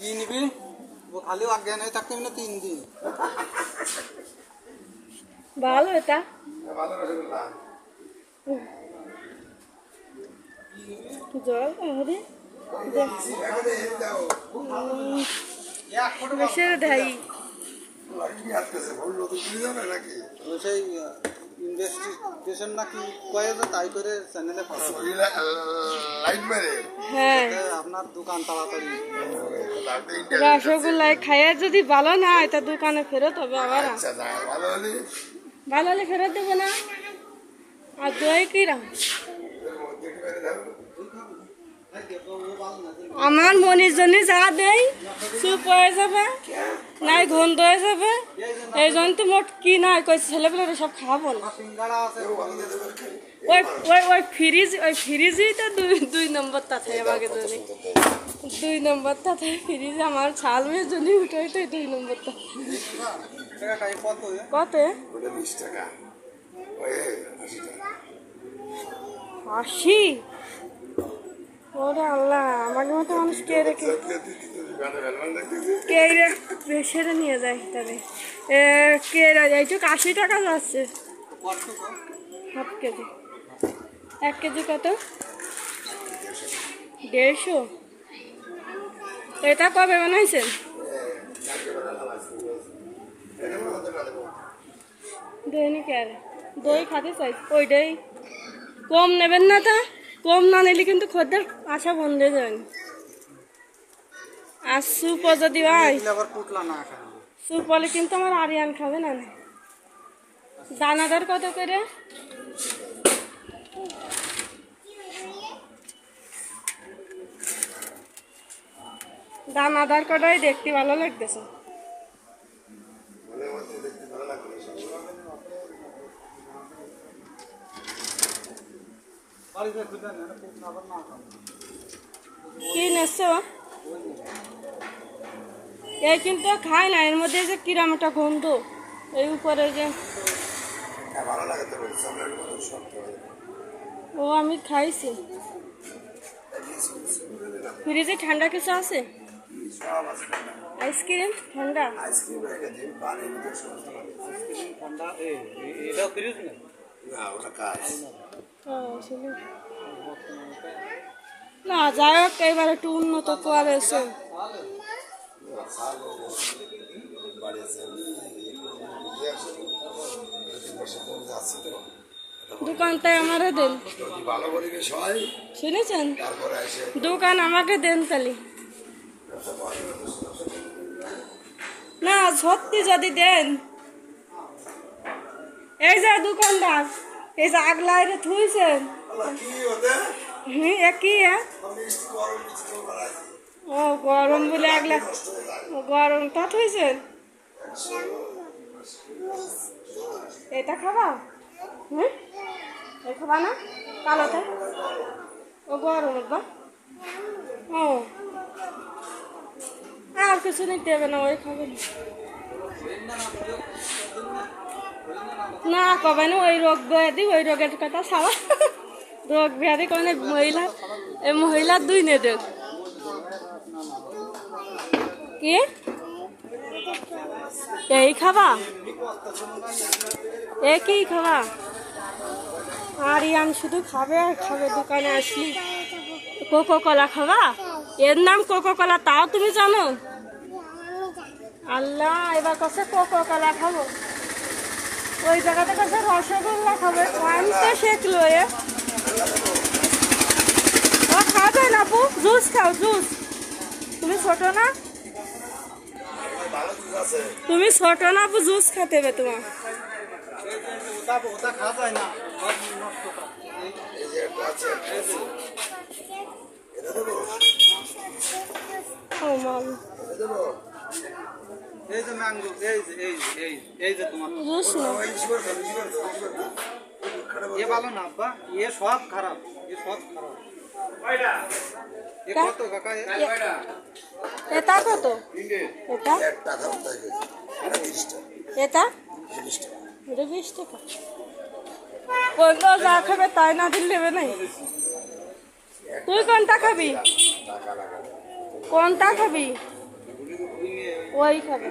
কি নিবি ও খালি অজ্ঞান হয়ে থাকতে না তিন দিন। ভালো এটা। ভালো রসগোল্লা জল নাকি? ও সেই ইনভেস্টিগেশন নাকি কয়ে যে তাই করে চ্যানেলে লাইট মেরে। হ্যাঁ। আপনার দোকান তাড়াতাড়ি। রসগোল্লায় খাইয়ে যদি ভালো না হয় তা দোকানে ফেরত হবে আবার। আচ্ছা ভালো হলে। ভালো হলে ফেরত দেবো না। আর দই কিরাম আমার মনির জন্য যা দেই চুপ হয়ে যাবে। নাই গন্ধ হয়ে যাবে। এই জন্য তো মোট কি না কই ছেলেপেলে সব খাব না। ওই ওই ওই ফ্রিজ, ওই ফ্রিজই তো দুই দুই আমাকে দুই নম্বরটা থাকে ফ্রিজ, আমার ছাল মেয়ের জন্য উঠে উঠে দুই নম্বরটা। কত? আশি? ওরে আল্লাহ, আমাকে মতো মানুষ কে রেখে তুই কিন্তু দোকানে ভ্যালমান দেখতেছি কে রে? বেশিরে নিয়ে যায় তবে। এ, কে রে? এইটুক আশি টাকা যাচ্ছে। Half KG. এক কেজি কত? দেড়শো? এটা কবে বানাইছেন? দৈনিক আর? দই খাতে চাই। ওইটাই কম নেবেন না তা? কম না নিলে কিন্তু খদ্দের আশা বন্ধ হয়ে যাবেন আর সুপ যদি খায়। সুপ হলে কিন্তু আমার আরিয়ান খাবে না। দানাদার কত করে? দানাদার কটাই দেখতে ভালো লাগতেছে। কি মধ্যে দেখতে ভালো লাগল বাড়িতে খুঁজে নেন পুটলা আবার না খায় কি নেছো এই কিন্তু খায় না এর মধ্যে যে কিরাম একটা গন্ধ। এই উপরে যে হ্যাঁ, ও আমি খাইছি। ফ্রিজে ঠান্ডা কিছু আছে? আইসক্রিম ঠান্ডা? না? যাই হোক এবার একটু উন্নত করেছে দোকানটাই আমারে দেন। শুনেছেন? দোকান আমাকে দেন তাহলে না সত্যি যদি দেন। এই যে দোকানদার এই যে আগলায় থুইছেন। কি হুম একই হ্যাঁ ও, গরম বলে আগলা গরম তা থুইছেন এটা খাবা? হুম? এই খাবা না? কালোতে? ও, গরম বা ও। আর কিছু নিতে হবে না, ওই খাবে না। কবে না ওই রোগ ব্যাধি, ওই রোগের কথা সারা রোগ ব্যাধি কোনো মহিলা এই মহিলার দুই নে দেখ কি? এই খাবা? এ কি খাবা? আর ইয়ান শুধু খাবে আর খাবে, দোকানে আসলি। কোকো কলা খাবা? এর নাম কোকো কলা তাও তুমি জানো? আল্লাহ, এবার কাছে কোকো কলা খাব। ওই জায়গাতে কাছে রসগোল্লা খাবে। আনতে শেখলো এ ও খাবে না আপু? জুস খাও, জুস। তুমি ছোট না? তুমি ছোট না জুস খেতে হবে তোমার। এ ভালো না, আব্বা। এ সব খারাপ, এ সব খারাপ? এটা কত এটা? বিশ টাকা কোনটা যা খাবে তাই না দিলে নেবে নাই। তুই কোনটা খাবি? কোনটা খাবি? ওই খাবে।